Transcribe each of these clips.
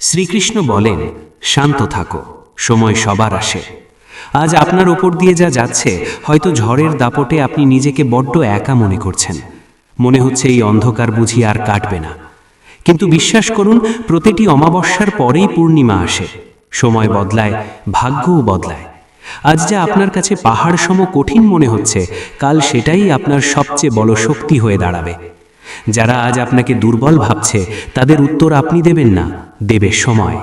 শ্রীকৃষ্ণ বলেন, শান্ত থাকো, সময় সবার আসে। আজ আপনার ওপর দিয়ে যা যাচ্ছে, হয়তো ঝড়ের দাপটে আপনি নিজেকে বড্ড একা মনে করছেন। মনে হচ্ছে এই অন্ধকার বুঝি আর কাটবে না। কিন্তু বিশ্বাস করুন, প্রতিটি অমাবস্যার পরেই পূর্ণিমা আসে। সময় বদলায়, ভাগ্যও বদলায়। আজ যা আপনার কাছে পাহাড় সম কঠিন মনে হচ্ছে, কাল সেটাই আপনার সবচেয়ে বড় শক্তি হয়ে দাঁড়াবে। যারা আজ আপনাকে দুর্বল ভাবছে, তাদের উত্তর আপনি দেবেন না, দেবে সময়।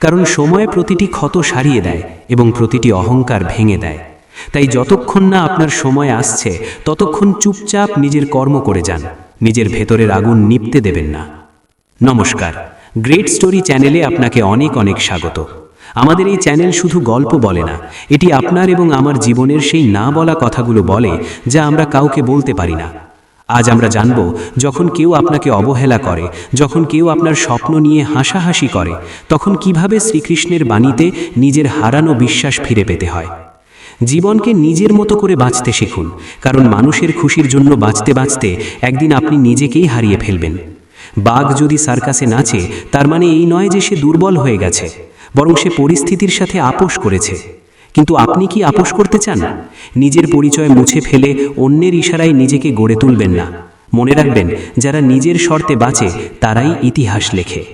কারণ সময় প্রতিটি ক্ষত সারিয়ে দেয় এবং প্রতিটি অহংকার ভেঙে দেয়। তাই যতক্ষণ না আপনার সময় আসছে, ততক্ষণ চুপচাপ নিজের কর্ম করে যান, নিজের ভেতরের আগুন নিপতে দেবেন না। নমস্কার, গ্রেট স্টোরি চ্যানেলে আপনাকে অনেক অনেক স্বাগত। আমাদের এই চ্যানেল শুধু গল্প বলে না, এটি আপনার এবং আমার জীবনের সেই না বলা কথাগুলো বলে যা আমরা কাউকে বলতে পারি না। আজ আমরা জানব, যখন কেউ আপনাকে অবহেলা করে, যখন কেউ আপনার স্বপ্ন নিয়ে হাসাহাসি করে, তখন কীভাবে শ্রীকৃষ্ণের বাণীতে নিজের হারানো বিশ্বাস ফিরে পেতে হয়? জীবনকে নিজের মতো করে বাঁচতে শিখুন, কারণ মানুষের খুশির জন্য বাঁচতে বাঁচতে একদিন আপনি নিজেকেই হারিয়ে ফেলবেন। বাঘ যদি সার্কাসে নাচে, তার মানে এই নয় যে সে দুর্বল হয়ে গেছে, বরং সে পরিস্থিতির সাথে আপোষ করেছে। কিন্তু আপনি কি আপোষ করতে চান? নিজের পরিচয় মুছে ফেলে অন্যের ইশারায় নিজেকে গড়ে তুলবেন না। মনে রাখবেন, যারা নিজের শর্তে বাঁচে, তারাই ইতিহাস লেখে।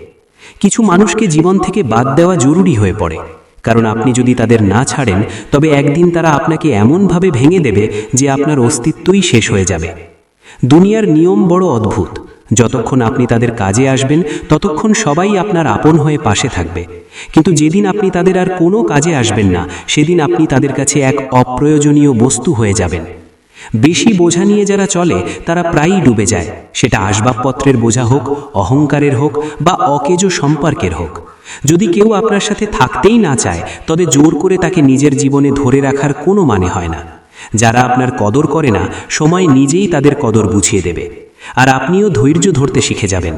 কিছু মানুষকে জীবন থেকে বাদ দেওয়া জরুরি হয়ে পড়ে। কারণ আপনি যদি তাদের না ছাড়েন, তবে একদিন তারা আপনাকে এমনভাবে ভেঙে দেবে যে আপনার অস্তিত্বই শেষ হয়ে যাবে। দুনিয়ার নিয়ম বড় অদ্ভুত। যতক্ষণ আপনি তাদের কাজে আসবেন, ততক্ষণ সবাই আপনার আপন হয়ে পাশে থাকবে। কিন্তু যেদিন আপনি তাদের আর কোনো কাজে আসবেন না, সেদিন আপনি তাদের কাছে এক অপ্রয়োজনীয় বস্তু হয়ে যাবেন। বেশি বোঝা নিয়ে যারা চলে, তারা প্রায়ই ডুবে যায়। সেটা আসবাবপত্রের বোঝা হোক, অহংকারের হোক বা অকেজো সম্পর্কের হোক। যদি কেউ আপনার সাথে থাকতেই না চায়, তবে জোর করে তাকে নিজের জীবনে ধরে রাখার কোনো মানে হয় না। যারা আপনার কদর করে না, সময় নিজেই তাদের কদর বুঝিয়ে দেবে। আর আপনিও ধৈর্য ধরতে শিখে যাবেন।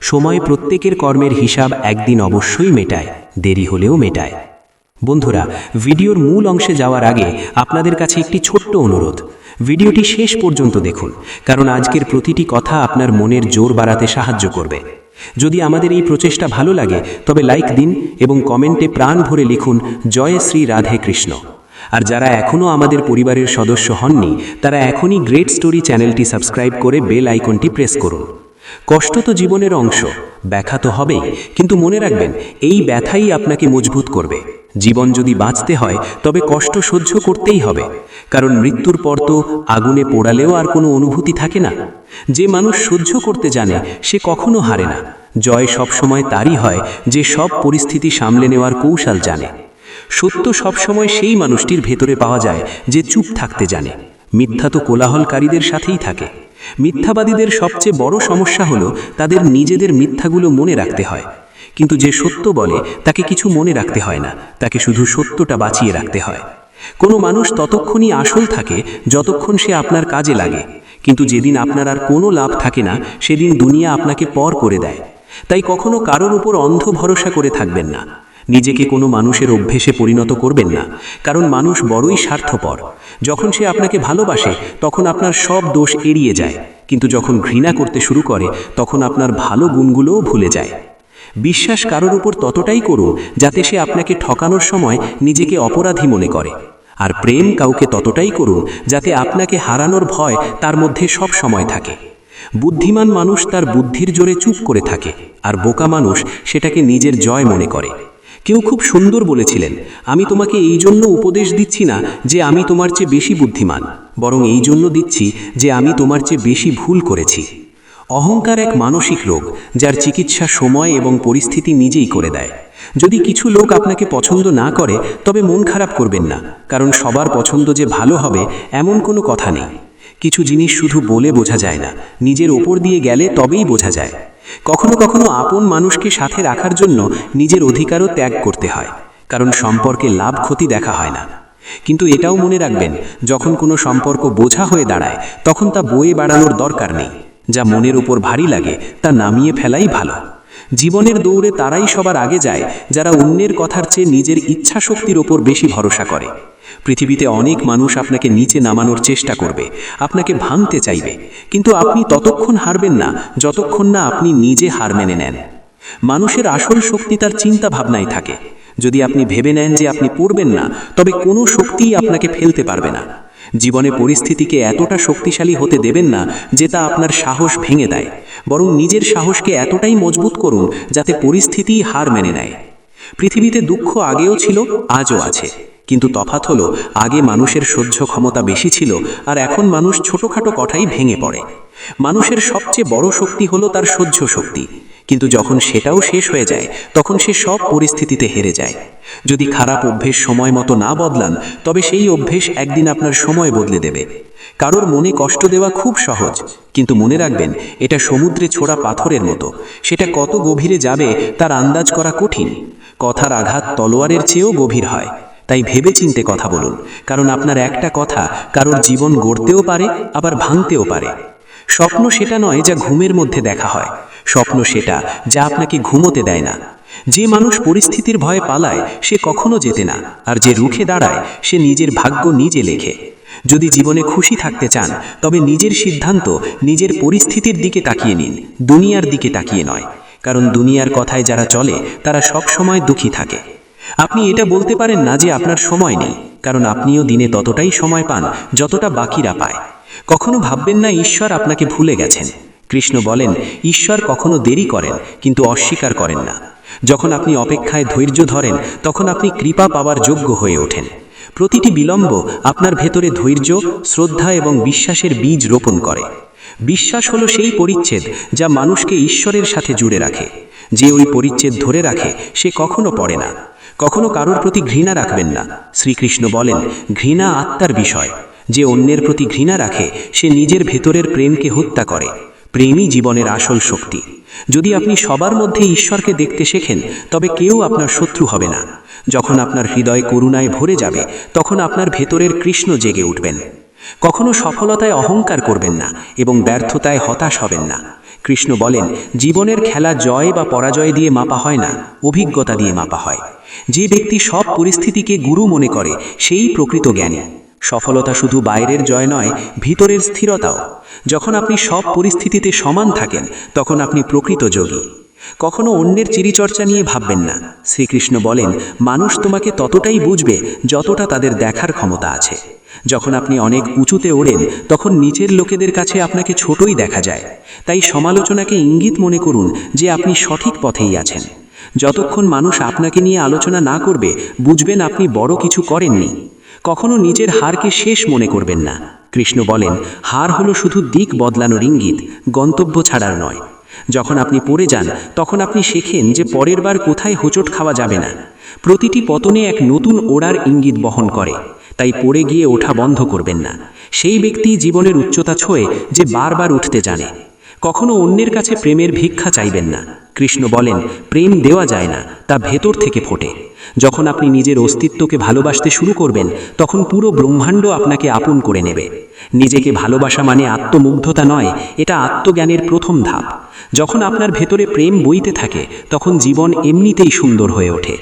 সময় প্রত্যেকের কর্মের হিসাব একদিন অবশ্যই মেটায়, দেরি হলেও মেটায়। বন্ধুরা, ভিডিওর মূল অংশে যাওয়ার আগে আপনাদের কাছে একটি ছোট্ট অনুরোধ। ভিডিওটি শেষ পর্যন্ত দেখুন, কারণ আজকের প্রতিটি কথা আপনার মনের জোর বাড়াতে সাহায্য করবে। যদি আমাদের এই প্রচেষ্টা ভালো লাগে, তবে লাইক দিন এবং কমেন্টে প্রাণ ভরে লিখুন, জয় শ্রী রাধে কৃষ্ণ। আর যারা এখনও আমাদের পরিবারের সদস্য হননি, তারা এখনই গ্রেট স্টোরি চ্যানেলটি সাবস্ক্রাইব করে বেল আইকনটি প্রেস করুন। কষ্ট তো জীবনের অংশ, ব্যথা তো হবেই, কিন্তু মনে রাখবেন, এই ব্যথাই আপনাকে মজবুত করবে। জীবন যদি বাঁচতে হয়, তবে কষ্ট সহ্য করতেই হবে। কারণ মৃত্যুর পর তো আগুনে পোড়ালেও আর কোনো অনুভূতি থাকে না। যে মানুষ সহ্য করতে জানে, সে কখনো হারে না। জয় সবসময় তারই হয়, যে সব পরিস্থিতি সামলে নেওয়ার কৌশল জানে। সত্য সবসময় সেই মানুষটির ভেতরে পাওয়া যায় যে চুপ থাকতে জানে। মিথ্যা তো কোলাহলকারীদের সাথেই থাকে। মিথ্যাবাদীদের সবচেয়ে বড় সমস্যা হলো তাদের নিজেদের মিথ্যাগুলো মনে রাখতে হয়। কিন্তু যে সত্য বলে, তাকে কিছু মনে রাখতে হয় না, তাকে শুধু সত্যটা বাঁচিয়ে রাখতে হয়। কোনো মানুষ ততক্ষণই আসল থাকে যতক্ষণ সে আপনার কাজে লাগে। কিন্তু যেদিন আপনার আর কোনো লাভ থাকে না, সেদিন দুনিয়া আপনাকে পর করে দেয়। তাই কখনো কারোর উপর অন্ধ ভরসা করে থাকবেন না। নিজেকে কোনো মানুষের অভ্যেসে পরিণত করবেন না। কারণ মানুষ বড়ই স্বার্থপর। যখন সে আপনাকে ভালোবাসে, তখন আপনার সব দোষ এড়িয়ে যায়। কিন্তু যখন ঘৃণা করতে শুরু করে, তখন আপনার ভালো গুণগুলোও ভুলে যায়। বিশ্বাস কারোর উপর ততটাই করুন, যাতে সে আপনাকে ঠকানোর সময় নিজেকে অপরাধী মনে করে। আর প্রেম কাউকে ততটাই করুন, যাতে আপনাকে হারানোর ভয় তার মধ্যে সব সময় থাকে। বুদ্ধিমান মানুষ তার বুদ্ধির জোরে চুপ করে থাকে, আর বোকা মানুষ সেটাকে নিজের জয় মনে করে। কেউ খুব সুন্দর বলেছিলেন, আমি তোমাকে এই জন্য উপদেশ দিচ্ছি না যে আমি তোমার চেয়ে বেশি বুদ্ধিমান, বরং এই জন্য দিচ্ছি যে আমি তোমার চেয়ে বেশি ভুল করেছি। অহংকার এক মানসিক রোগ, যার চিকিৎসা সময় এবং পরিস্থিতি নিজেই করে দেয়। যদি কিছু লোক আপনাকে পছন্দ না করে, তবে মন খারাপ করবেন না, কারণ সবার পছন্দ যে ভালো হবে, এমন কোনো কথা নেই। কিছু জিনিস শুধু বলে বোঝা যায় না। নিজের ওপর দিয়ে গেলে তবেই বোঝা যায়। কখনো কখনো আপন মানুষকে সাথে রাখার জন্য নিজের অধিকারও ত্যাগ করতে হয়, কারণ সম্পর্কে লাভ ক্ষতি দেখা হয় না। কিন্তু এটাও মনে রাখবেন, যখন কোনো সম্পর্ক বোঝা হয়ে দাঁড়ায়, তখন তা বয়ে বাড়ানোর দরকার নেই। যা মনের উপর ভারী লাগে, তা নামিয়ে ফেলাই ভালো। জীবনের দৌড়ে তারাই সবার আগে যায়, যারা অন্যের কথার চেয়ে নিজের ইচ্ছা শক্তির ওপর বেশি ভরসা করে। পৃথিবীতে অনেক মানুষ আপনাকে নিচে নামানোর চেষ্টা করবে, আপনাকে ভাঙতে চাইবে, কিন্তু আপনি ততক্ষণ হারবেন না, যতক্ষণ না আপনি নিজে হার মেনে নেন। মানুষের আসল শক্তি তার চিন্তা ভাবনায় থাকে। যদি আপনি ভেবে নেন যে আপনি পড়বেন না, তবে কোনো শক্তিই আপনাকে ফেলতে পারবে না। জীবনে পরিস্থিতিকে এতটা শক্তিশালী হতে দেবেন না যে তা আপনার সাহস ভেঙে দেয়। বরং নিজের সাহসকে এতটাই মজবুত করুন যাতে পরিস্থিতিই হার মেনে নেয়। পৃথিবীতে দুঃখ আগেও ছিল, আজও আছে। কিন্তু তফাৎ হলো, আগে মানুষের সহ্য ক্ষমতা বেশি ছিল আর এখন মানুষ ছোটোখাটো কথাই ভেঙে পড়ে। মানুষের সবচেয়ে বড় শক্তি হলো তার সহ্য শক্তি। কিন্তু যখন সেটাও শেষ হয়ে যায়, তখন সে সব পরিস্থিতিতে হেরে যায়। যদি খারাপ অভ্যেস সময় মতো না বদলান, তবে সেই অভ্যেস একদিন আপনার সময় বদলে দেবে। কারোর মনে কষ্ট দেওয়া খুব সহজ, কিন্তু মনে রাখবেন, এটা সমুদ্রে ছোড়া পাথরের মতো। সেটা কত গভীরে যাবে, তার আন্দাজ করা কঠিন। কথার আঘাত তলোয়ারের চেয়েও গভীর হয়। তাই ভেবে চিনতে কথা বলুন, কারণ আপনার একটা কথা কারোর জীবন গড়তেও পারে, আবার ভাঙতেও পারে। স্বপ্ন সেটা নয় যা ঘুমের মধ্যে দেখা হয়। স্বপ্ন সেটা যা আপনাকে ঘুমোতে দেয় না। যে মানুষ পরিস্থিতির ভয়ে পালায়, সে কখনো যেতে না, আর যে রুখে দাঁড়ায়, সে নিজের ভাগ্য নিজে লেখে। যদি জীবনে খুশি থাকতে চান, তবে নিজের সিদ্ধান্ত নিজের পরিস্থিতির দিকে তাকিয়ে নিন, দুনিয়ার দিকে তাকিয়ে নয়। কারণ দুনিয়ার কথায় যারা চলে, তারা সব সময় দুঃখী থাকে। আপনি এটা বলতে পারেন না যে আপনার সময় নেই, কারণ আপনিও দিনে ততটাই সময় পান, যতটা বাকিরা পায়। কখনো ভাববেন না ঈশ্বর আপনাকে ভুলে গেছেন। কৃষ্ণ বলেন, ঈশ্বর কখনো দেরি করেন, কিন্তু অস্বীকার করেন না। যখন আপনি অপেক্ষায় ধৈর্য ধরেন, তখন আপনি কৃপা পাওয়ার যোগ্য হয়ে ওঠেন। প্রতিটি বিলম্ব আপনার ভেতরে ধৈর্য, শ্রদ্ধা এবং বিশ্বাসের বীজ রোপণ করে। বিশ্বাস হলো সেই পরিচ্ছেদ যা মানুষকে ঈশ্বরের সাথে জুড়ে রাখে। যে ওই পরিচ্ছেদ ধরে রাখে, সে কখনো পড়ে না। কখনো কারোর প্রতি ঘৃণা রাখবেন না। শ্রীকৃষ্ণ বলেন, ঘৃণা আত্মার বিষয়। যে অন্যের প্রতি ঘৃণা রাখে, সে নিজের ভেতরের প্রেমকে হত্যা করে। প্রেমই জীবনের আসল শক্তি। যদি আপনি সবার মধ্যে ঈশ্বরকে দেখতে শেখেন, তবে কেউ আপনার শত্রু হবে না। যখন আপনার হৃদয় করুণায় ভরে যাবে, তখন আপনার ভেতরের কৃষ্ণ জেগে উঠবেন। কখনো সফলতায় অহংকার করবেন না এবং ব্যর্থতায় হতাশ হবেন না। কৃষ্ণ বলেন, জীবনের খেলা জয় বা পরাজয় দিয়ে মাপা হয় না, অভিজ্ঞতা দিয়ে মাপা হয়। যে ব্যক্তি সব পরিস্থিতিকে গুরু মনে করে, সেই প্রকৃত জ্ঞানী। সফলতা শুধু বাইরের জয় নয়, ভিতরের স্থিরতাও। যখন আপনি সব পরিস্থিতিতে সমান থাকেন, তখন আপনি প্রকৃত যোগী। কখনো অন্যের চিরিচর্চা নিয়ে ভাববেন না। শ্রীকৃষ্ণ বলেন, মানুষ তোমাকে ততটাই বুঝবে যতটা তাদের দেখার ক্ষমতা আছে। যখন আপনি অনেক উঁচুতে ওড়েন, তখন নিচের লোকেদের কাছে আপনাকে ছোটই দেখা যায়। তাই সমালোচনাকে ইঙ্গিত মনে করুন যে আপনি সঠিক পথেই আছেন। যতক্ষণ মানুষ আপনাকে নিয়ে আলোচনা না করবে, বুঝবেন আপনি বড় কিছু করেননি। কখনো নিজের হারকে শেষ মনে করবেন না। কৃষ্ণ বলেন, হার হলো শুধু দিক বদলানোর ইঙ্গিত, গন্তব্য ছাড়ার নয়। যখন আপনি পড়ে যান, তখন আপনি শেখেন যে পরের বার কোথায় হোঁচট খাওয়া যাবে না। প্রতিটি পতনে এক নতুন ওড়ার ইঙ্গিত বহন করে। তাই পড়ে গিয়ে ওঠা বন্ধ করবেন না। সেই ব্যক্তি জীবনের উচ্চতা ছোঁয়ে যে বারবার উঠতে জানে। কখনো অন্যের কাছে প্রেমের ভিক্ষা চাইবেন না। কৃষ্ণ বলেন, প্রেম দেওয়া যায় না, তা ভেতর থেকে ফোটে। যখন আপনি নিজের অস্তিত্বকে ভালোবাসতে শুরু করবেন, তখন পুরো ব্রহ্মাণ্ড আপনাকে আপন করে নেবে। নিজেকে ভালোবাসা মানে আত্মমুগ্ধতা নয়, এটা আত্মজ্ঞানের প্রথম ধাপ। যখন আপনার ভেতরে প্রেম বইতে থাকে, তখন জীবন এমনিতেই সুন্দর হয়ে ওঠে।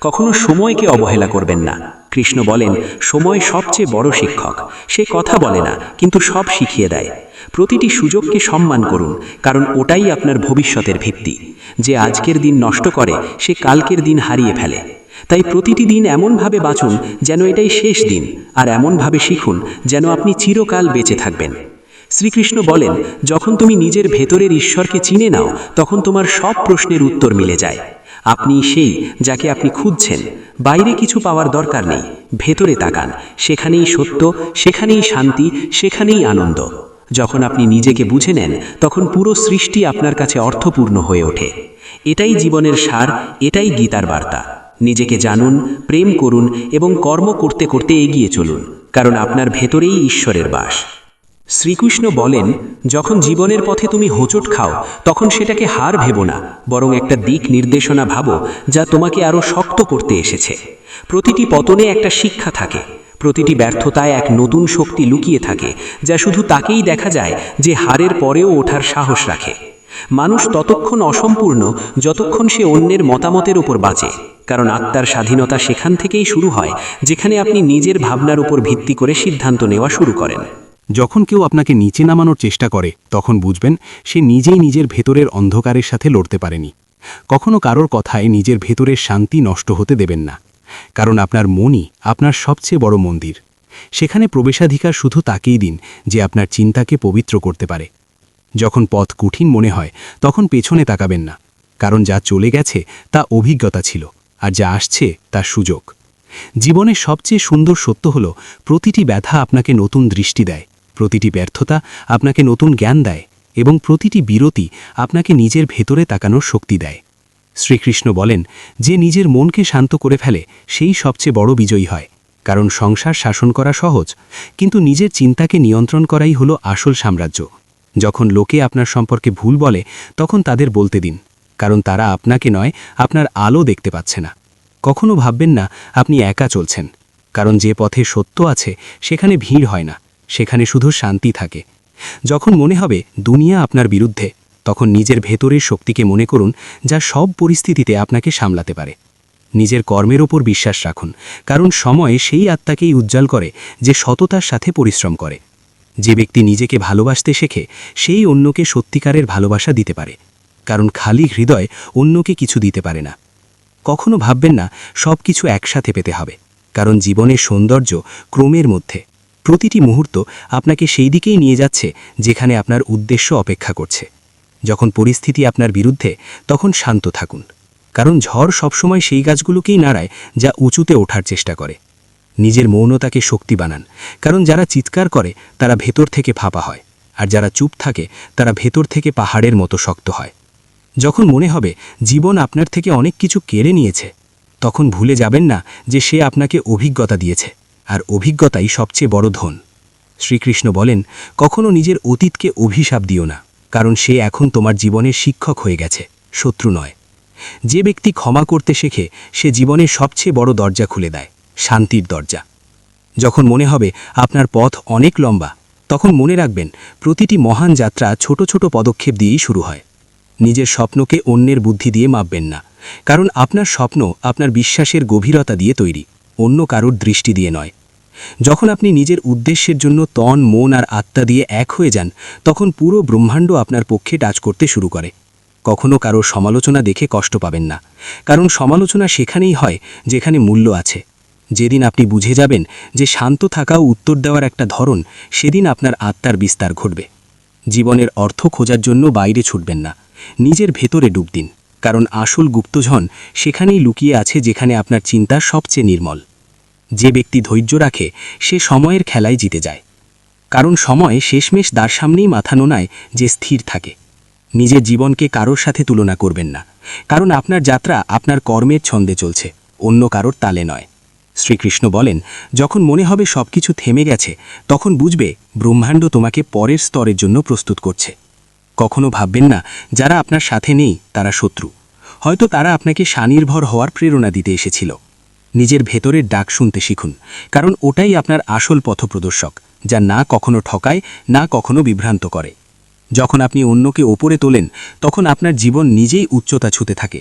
কখনো সময়কে অবহেলা করবেন না। কৃষ্ণ বলেন, সময় সবচেয়ে বড় শিক্ষক। সে কথা বলে না, কিন্তু সব শিখিয়ে দেয়। প্রতিটি সুযোগকে সম্মান করুন, কারণ ওটাই আপনার ভবিষ্যতের ভিত্তি। যে আজকের দিন নষ্ট করে, সে কালকের দিন হারিয়ে ফেলে। তাই প্রতিটি দিন এমনভাবে বাঁচুন যেন এটাই শেষ দিন, আর এমনভাবে শিখুন যেন আপনি চিরকাল বেঁচে থাকবেন। শ্রীকৃষ্ণ বলেন, যখন তুমি নিজের ভেতরের ঈশ্বরকে চিনে নাও, তখন তোমার সব প্রশ্নের উত্তর মিলে যায়। আপনি সেই যাকে আপনি খুঁজছেন। বাইরে কিছু পাওয়ার দরকার নেই, ভেতরে তাকান, সেখানেই সত্য, সেখানেই শান্তি, সেখানেই আনন্দ। যখন আপনি নিজেকে বুঝে নেন, তখন পুরো সৃষ্টি আপনার কাছে অর্থপূর্ণ হয়ে ওঠে। এটাই জীবনের সার, এটাই গীতার বার্তা। নিজেকে জানুন, প্রেম করুন এবং কর্ম করতে করতে এগিয়ে চলুন, কারণ আপনার ভেতরেই ঈশ্বরের বাস। শ্রীকৃষ্ণ বলেন, যখন জীবনের পথে তুমি হোঁচট খাও, তখন সেটাকে হার ভেবো না, বরং একটা দিক নির্দেশনা ভাবো, যা তোমাকে আরও শক্ত করতে এসেছে। প্রতিটি পতনে একটা শিক্ষা থাকে, প্রতিটি ব্যর্থতায় এক নতুন শক্তি লুকিয়ে থাকে, যা শুধু তাকেই দেখা যায় যে হারের পরেও ওঠার সাহস রাখে। মানুষ ততক্ষণ অসম্পূর্ণ যতক্ষণ সে অন্যের মতামতের উপর বাঁচে। কারণ আত্মার স্বাধীনতা সেখান থেকেই শুরু হয়, যেখানে আপনি নিজের ভাবনার উপর ভিত্তি করে সিদ্ধান্ত নেওয়া শুরু করেন। যখন কেউ আপনাকে নিচে নামানোর চেষ্টা করে, তখন বুঝবেন সে নিজেই নিজের ভেতরের অন্ধকারের সাথে লড়তে পারেনি। কখনো কারোর কথায় নিজের ভেতরের শান্তি নষ্ট হতে দেবেন না। কারণ আপনার মনই আপনার সবচেয়ে বড় মন্দির। সেখানে প্রবেশাধিকার শুধু তাকেই দিন যে আপনার চিন্তাকে পবিত্র করতে পারে। যখন পথ কঠিন মনে হয়, তখন পেছনে তাকাবেন না, কারণ যা চলে গেছে তা অভিজ্ঞতা ছিল, আর যা আসছে তা সুযোগ। জীবনের সবচেয়ে সুন্দর সত্য হল, প্রতিটি ব্যথা আপনাকে নতুন দৃষ্টি দেয়, প্রতিটি ব্যর্থতা আপনাকে নতুন জ্ঞান দেয়, এবং প্রতিটি বিরতি আপনাকে নিজের ভেতরে তাকানোর শক্তি দেয়। শ্রীকৃষ্ণ বলেন, যে নিজের মনকে শান্ত করে ফেলে, সেই সবচেয়ে বড় বিজয়ী হয়, কারণ সংসার শাসন করা সহজ, কিন্তু নিজের চিন্তাকে নিয়ন্ত্রণ করাই হলো আসল সাম্রাজ্য। যখন লোকে আপনার সম্পর্কে ভুল বলে, তখন তাদের বলতে দিন, কারণ তারা আপনাকে নয়, আপনার আলো দেখতে পাচ্ছে না। কখনো ভাববেন না, আপনি একা চলছেন, কারণ যে পথে সত্য আছে, সেখানে ভিড় হয় না, সেখানে শুধু শান্তি থাকে। যখন মনে হবে দুনিয়া আপনার বিরুদ্ধে, তখন নিজের ভেতরের শক্তিকে মনে করুন, যা সব পরিস্থিতিতে আপনাকে সামলাতে পারে। নিজের কর্মের ওপর বিশ্বাস রাখুন, কারণ সময় সেই আত্মাকেই উজ্জ্বল করে, যে সততার সাথে পরিশ্রম করে। যে ব্যক্তি নিজেকে ভালোবাসতে শেখে, সেই অন্যকে সত্যিকারের ভালোবাসা দিতে পারে, কারণ খালি হৃদয় অন্যকে কিছু দিতে পারে না। কখনো ভাববেন না সব কিছু একসাথে পেতে হবে, কারণ জীবনের সৌন্দর্য ক্রমের মধ্যে। প্রতিটি মুহূর্ত আপনাকে সেই দিকেই নিয়ে যাচ্ছে, যেখানে আপনার উদ্দেশ্য অপেক্ষা করছে। যখন পরিস্থিতি আপনার বিরুদ্ধে, তখন শান্ত থাকুন, কারণ ঝড় সবসময় সেই গাছগুলোকেই নাড়ায়, যা উঁচুতে ওঠার চেষ্টা করে। নিজের মৌনতাকে শক্তি বানান। কারণ যারা চিৎকার করে, তারা ভেতর থেকে ফাঁপা হয়। আর যারা চুপ থাকে, তারা ভেতর থেকে পাহাড়ের মতো শক্ত হয়। যখন মনে হবে, জীবন আপনার থেকে অনেক কিছু কেড়ে নিয়েছে, তখন ভুলে যাবেন না যে সে আপনাকে অভিজ্ঞতা দিয়েছে। আর অভিজ্ঞতাই সবচেয়ে বড় ধন। শ্রীকৃষ্ণ বলেন, কখনো নিজের অতীতকে অভিশাপ দিও না, কারণ সে এখন তোমার জীবনের শিক্ষক হয়ে গেছে, শত্রু নয়। যে ব্যক্তি ক্ষমা করতে শেখে, সে জীবনের সবচেয়ে বড় দরজা খুলে দেয়। শান্তির দরজা। যখন মনে হবে আপনার পথ অনেক লম্বা, তখন মনে রাখবেন প্রতিটি মহান যাত্রা ছোট ছোট পদক্ষেপ দিয়েই শুরু হয়। নিজের স্বপ্নকে অন্যের বুদ্ধি দিয়ে মাপবেন না। কারণ আপনার স্বপ্ন আপনার বিশ্বাসের গভীরতা দিয়ে তৈরি, অন্য কারোর দৃষ্টি দিয়ে নয়। যখন আপনি নিজের উদ্দেশ্যের জন্য তন, মন আর আত্মা দিয়ে এক হয়ে যান, তখন পুরো ব্রহ্মাণ্ড আপনার পক্ষে টাচ করতে শুরু করে। কখনো কারও সমালোচনা দেখে কষ্ট পাবেন না। কারণ সমালোচনা সেখানেই হয় যেখানে মূল্য আছে। যেদিন আপনি বুঝে যাবেন যে শান্ত থাকা ও উত্তর দেওয়ার একটা ধরন, সেদিন আপনার আত্মার বিস্তার ঘটবে। জীবনের অর্থ খোঁজার জন্য বাইরে ছুটবেন না। নিজের ভেতরে ডুব দিন, কারণ আসল গুপ্তধন সেখানেই লুকিয়ে আছে যেখানে আপনার চিন্তা সবচেয়ে নির্মল। যে ব্যক্তি ধৈর্য রাখে, সে সময়ের খেলায় জিতে যায়। কারণ সময় শেষমেশ তার সামনেই মাথা নোনায় যে স্থির থাকে। নিজের জীবনকে কারোর সাথে তুলনা করবেন না, কারণ আপনার যাত্রা আপনার কর্মের ছন্দে চলছে, অন্য কারোর তালে নয়। শ্রীকৃষ্ণ বলেন, যখন মনে হবে সব কিছু থেমে গেছে, তখন বুঝবে ব্রহ্মাণ্ড তোমাকে পরের স্তরের জন্য প্রস্তুত করছে। কখনো ভাববেন না, যারা আপনার সাথে নেই, তারা শত্রু। হয়তো তারা আপনাকে স্বনির্ভর হওয়ার প্রেরণা দিতে এসেছিল। নিজের ভেতরের ডাক শুনতে শিখুন, কারণ ওটাই আপনার আসল পথপ্রদর্শক যা না কখনো ঠকায়, না কখনো বিভ্রান্ত করে। যখন আপনি অন্যকে ওপরে তোলেন, তখন আপনার জীবন নিজেই উচ্চতা ছুতে থাকে।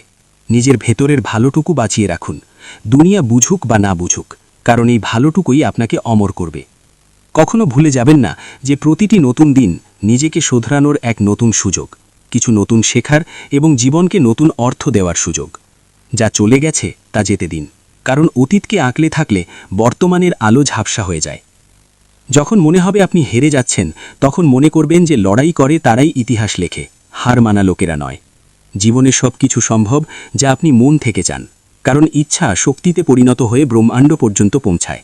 নিজের ভেতরের ভালোটুকু বাঁচিয়ে রাখুন। দুনিয়া বুঝুক বা না বুঝুক, কারণ এই ভালোটুকুই আপনাকে অমর করবে। কখনো ভুলে যাবেন না যে প্রতিটি নতুন দিন নিজেকে শোধরানোর এক নতুন সুযোগ, কিছু নতুন শেখার এবং জীবনকে নতুন অর্থ দেওয়ার সুযোগ। যা চলে গেছে, তা যেতে দিন, কারণ অতীতকে আঁকলে থাকলে বর্তমানের আলো ঝাপসা হয়ে যায়। যখন মনে হবে আপনি হেরে যাচ্ছেন, তখন মনে করবেন যে লড়াই করে তারাই ইতিহাস লেখে, হার মানা লোকেরা নয়। জীবনে সব কিছু সম্ভব যা আপনি মন থেকে চান। কারণ ইচ্ছা শক্তিতে পরিণত হয়ে ব্রহ্মাণ্ড পর্যন্ত পৌঁছায়।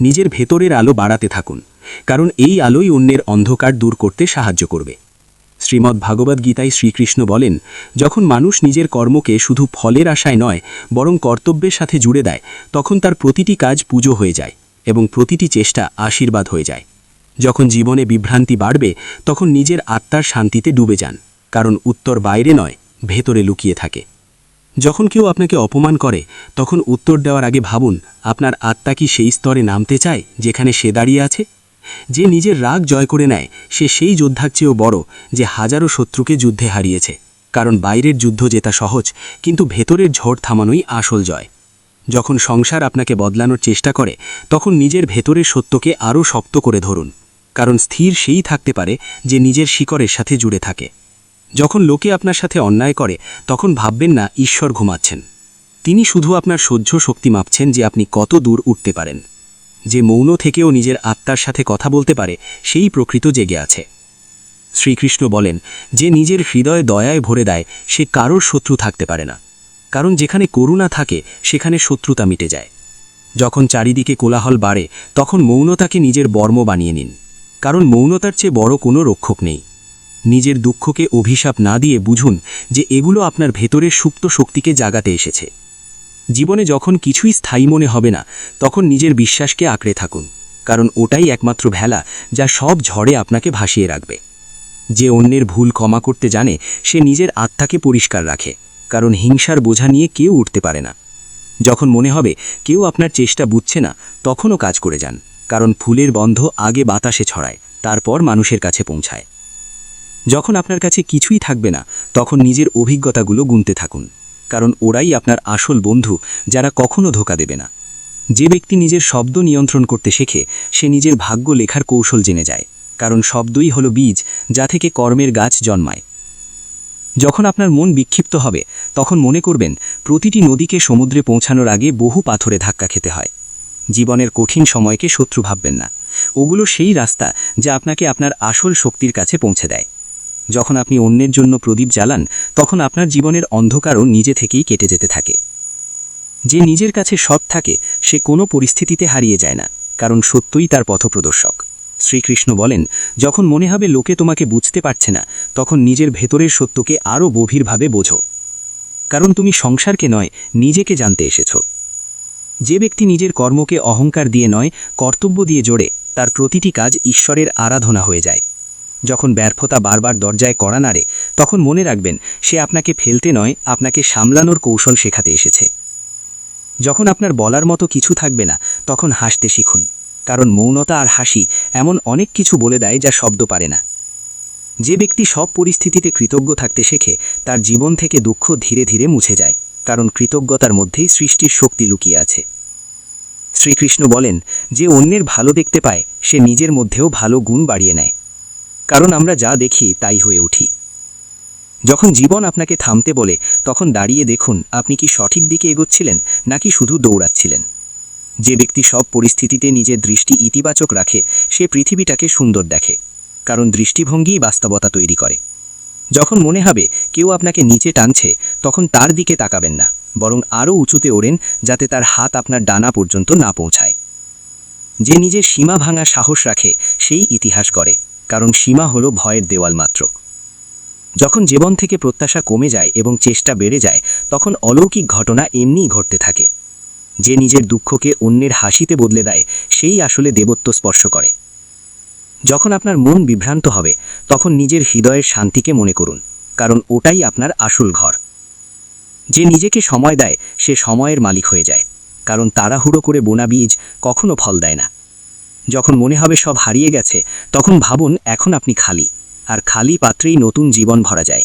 নিজের ভেতরের আলো বাড়াতে থাকুন, কারণ এই আলোই অন্যের অন্ধকার দূর করতে সাহায্য করবে। শ্রীমদ্ ভাগবত গীতায় শ্রীকৃষ্ণ বলেন, যখন মানুষ নিজের কর্মকে শুধু ফলের আশায় নয়, বরং কর্তব্যের সাথে জুড়ে দেয়, তখন তার প্রতিটি কাজ পুজো হয়ে যায় এবং প্রতিটি চেষ্টা আশীর্বাদ হয়ে যায়। যখন জীবনে বিভ্রান্তি বাড়বে, তখন নিজের আত্মার শান্তিতে ডুবে যান, কারণ উত্তর বাইরে নয়, ভেতরে লুকিয়ে থাকে। যখন কেউ আপনাকে অপমান করে, তখন উত্তর দেওয়ার আগে ভাবুন, আপনার আত্মা কি সেই স্তরে নামতে চায়, যেখানে সে দাঁড়িয়ে আছে? যে নিজের রাগ জয় করে নেয়, সে সেই যোদ্ধার চেয়েও বড়, যে হাজারো শত্রুকে যুদ্ধে হারিয়েছে। কারণ বাইরের যুদ্ধ জেতা সহজ, কিন্তু ভেতরের ঝড় থামানোই আসল জয়। যখন সংসার আপনাকে বদলানোর চেষ্টা করে, তখন নিজের ভেতরের সত্যকে আরও শক্ত করে ধরুন। কারণ স্থির সেই থাকতে পারে, যে নিজের শিকড়ের সাথে জুড়ে থাকে। যখন লোকে আপনার সাথে অন্যায় করে, তখন ভাববেন না ঈশ্বর ঘুমাচ্ছেন। তিনি শুধু আপনার সহ্য শক্তি মাপছেন যে আপনি কত দূর উঠতে পারেন। যে মৌন থেকেও নিজের আত্মার সাথে কথা বলতে পারে, সেই প্রকৃত জেগে আছে। শ্রীকৃষ্ণ বলেন, যে নিজের হৃদয় দয়ায় ভরে দেয়, সে কারোর শত্রু থাকতে পারে না। কারণ যেখানে করুণা থাকে, সেখানে শত্রুতা মিটে যায়। যখন চারিদিকে কোলাহল বাড়ে, তখন মৌনতাকে নিজের বর্ম বানিয়ে নিন। কারণ মৌনতার চেয়ে বড় কোনো রক্ষক নেই। নিজের দুঃখকে অভিশাপ না দিয়ে বুঝুন যে এগুলো আপনার ভেতরের সুপ্ত শক্তিকে জাগাতে এসেছে। জীবনে যখন কিছুই স্থায়ী মনে হবে না, তখন নিজের বিশ্বাসকে আঁকড়ে থাকুন, কারণ ওটাই একমাত্র ভেলা যা সব ঝড়ে আপনাকে ভাসিয়ে রাখবে। যে অন্যের ভুল ক্ষমা করতে জানে, সে নিজের আত্মাকে পরিষ্কার রাখে, কারণ হিংসার বোঝা নিয়ে কেউ উঠতে পারে না। যখন মনে হবে কেউ আপনার চেষ্টা বুঝছে না, তখনও কাজ করে যান, কারণ ফুলের বন্ধ আগে বাতাসে ছড়ায়, তারপর মানুষের কাছে পৌঁছায়। যখন আপনার কাছে কিছুই থাকবে না, তখন নিজের অভিজ্ঞতাগুলো গুনতে থাকুন। কারণ ওরাই আপনার আসল বন্ধু, যারা কখনো ধোকা দেবে না। যে ব্যক্তি নিজের শব্দ নিয়ন্ত্রণ করতে শেখে, সে নিজের ভাগ্য লেখার কৌশল জেনে যায়। কারণ শব্দই হলো বীজ, যা থেকে কর্মের গাছ জন্মায়। যখন আপনার মন বিক্ষিপ্ত হবে, তখন মনে করবেন, প্রতিটি নদীকে সমুদ্রে পৌঁছানোর আগে বহু পাথরে ধাক্কা খেতে হয়। জীবনের কঠিন সময়কে শত্রু ভাববেন না। ওগুলো সেই রাস্তা, যা আপনাকে আপনার আসল শক্তির কাছে পৌঁছে দেয়। যখন আপনি অন্যের জন্য প্রদীপ জ্বালান, তখন আপনার জীবনের অন্ধকারও নিজে থেকেই কেটে যেতে থাকে। যে নিজের কাছে সৎ থাকে, সে কোনো পরিস্থিতিতে হারিয়ে যায় না, কারণ সত্যই তার পথপ্রদর্শক। শ্রীকৃষ্ণ বলেন, যখন মনে হবে লোকে তোমাকে বুঝতে পারছে না, তখন নিজের ভেতরের সত্যকে আরও গভীরভাবে বোঝো। কারণ তুমি সংসারকে নয়, নিজেকে জানতে এসেছ। যে ব্যক্তি নিজের কর্মকে অহংকার দিয়ে নয়, কর্তব্য দিয়ে জোড়ে, তার প্রতিটি কাজ ঈশ্বরের আরাধনা হয়ে যায়। যখন ব্যর্থতা বারবার দরজায় কড়া নাড়ে, তখন মনে রাখবেন, সে আপনাকে ফেলতে নয়, আপনাকে সামলানোর কৌশল শেখাতে এসেছে। যখন আপনার বলার মতো কিছু থাকবে না, তখন হাসতে শিখুন, কারণ মৌনতা আর হাসি এমন অনেক কিছু বলে দেয় যা শব্দ পারে না। যে ব্যক্তি সব পরিস্থিতিতে কৃতজ্ঞ থাকতে শেখে, তার জীবন থেকে দুঃখ ধীরে ধীরে মুছে যায়, কারণ কৃতজ্ঞতার মধ্যেই সৃষ্টির শক্তি লুকিয়ে আছে। শ্রীকৃষ্ণ বলেন, যে অন্যের ভালো দেখতে পায়, সে নিজের মধ্যেও ভালো গুণ বাড়িয়ে নেয়। কারণ আমরা যা দেখি তাই হয়ে উঠি। যখন জীবন আপনাকে থামতে বলে, তখন দাঁড়িয়ে দেখুন, আপনি কি সঠিক দিকে এগোচ্ছিলেন, নাকি শুধু দৌড়াচ্ছিলেন? যে ব্যক্তি সব পরিস্থিতিতে নিজের দৃষ্টি ইতিবাচক রাখে, সে পৃথিবীটাকে সুন্দর দেখে, কারণ দৃষ্টিভঙ্গিই বাস্তবতা তৈরি করে। যখন মনে হবে, কেউ আপনাকে নিচে টানছে, তখন তার দিকে তাকাবেন না, বরং আরও উঁচুতে ওড়েন, যাতে তার হাত আপনার ডানা পর্যন্ত না পৌঁছায়। যে নিজের সীমা ভাঙা সাহস রাখে, সেই ইতিহাস করে কারণ সীমা হলো ভয়ের দেওয়াল মাত্র। যখন জীবন থেকে প্রত্যাশা কমে যায় এবং চেষ্টা বেড়ে যায়, তখন অলৌকিক ঘটনা এমনিই ঘটতে থাকে। যে নিজের দুঃখকে অন্যের হাসিতে বদলে দেয়, সেই আসলে দেবত্ব স্পর্শ করে। যখন আপনার মন বিভ্রান্ত হবে, তখন নিজের হৃদয়ের শান্তিকে মনে করুন, কারণ ওটাই আপনার আসল ঘর। যে নিজেকে সময় দেয়, সে সময়ের মালিক হয়ে যায়, কারণ তাড়াহুড়ো করে বোনা বীজ কখনো ফল দেয় না। যখন মনে হবে সব হারিয়ে গেছে, তখন ভাবুন, এখন আপনি খালি। আর খালি পাত্রেই নতুন জীবন ভরা যায়।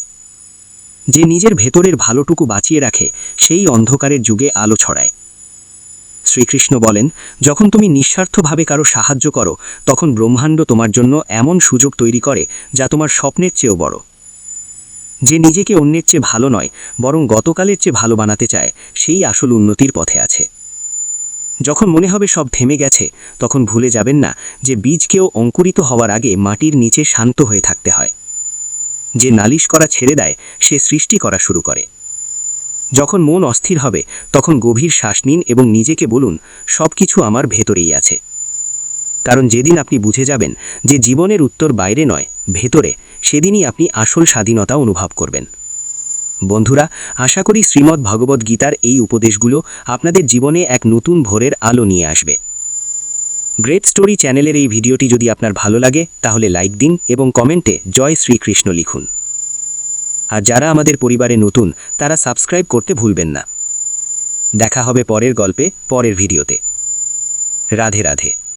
যে নিজের ভেতরের ভালোটুকু বাঁচিয়ে রাখে, সেই অন্ধকারের যুগে আলো ছড়ায়। শ্রীকৃষ্ণ বলেন, যখন তুমি নিঃস্বার্থভাবে কারও সাহায্য করো, তখন ব্রহ্মাণ্ড তোমার জন্য এমন সুযোগ তৈরি করে, যা তোমার স্বপ্নের চেয়েও বড়। যে নিজেকে অন্যের চেয়ে ভালো নয়, বরং গতকালের চেয়ে ভালো বানাতে চায়, সেই আসল উন্নতির পথে আছে। যখন মনে হবে সব থেমে গেছে, তখন ভুলে যাবেন না যে বীজকেও অঙ্কুরিত হওয়ার আগে মাটির নিচে শান্ত হয়ে থাকতে হয়। যে নালিশ করা ছেড়ে দেয়, সে সৃষ্টি করা শুরু করে। যখন মন অস্থির হবে, তখন গভীর শ্বাস নিন এবং নিজেকে বলুন সব কিছু আমার ভেতরেই আছে। কারণ যেদিন আপনি বুঝে যাবেন যে জীবনের উত্তর বাইরে নয়, ভেতরে, সেদিনই আপনি আসল স্বাধীনতা অনুভব করবেন। বন্ধুরা, আশা করি শ্রীমদ্ ভগবদ্ গীতার এই উপদেশগুলো আপনাদের জীবনে এক নতুন ভোরের আলো নিয়ে আসবে। গ্রেট স্টোরি চ্যানেলের এই ভিডিওটি যদি আপনার ভালো লাগে, তাহলে লাইক দিন এবং কমেন্টে জয় শ্রীকৃষ্ণ লিখুন। আর যারা আমাদের পরিবারে নতুন, তারা সাবস্ক্রাইব করতে ভুলবেন না। দেখা হবে পরের গল্পে, পরের ভিডিওতে। রাধে রাধে।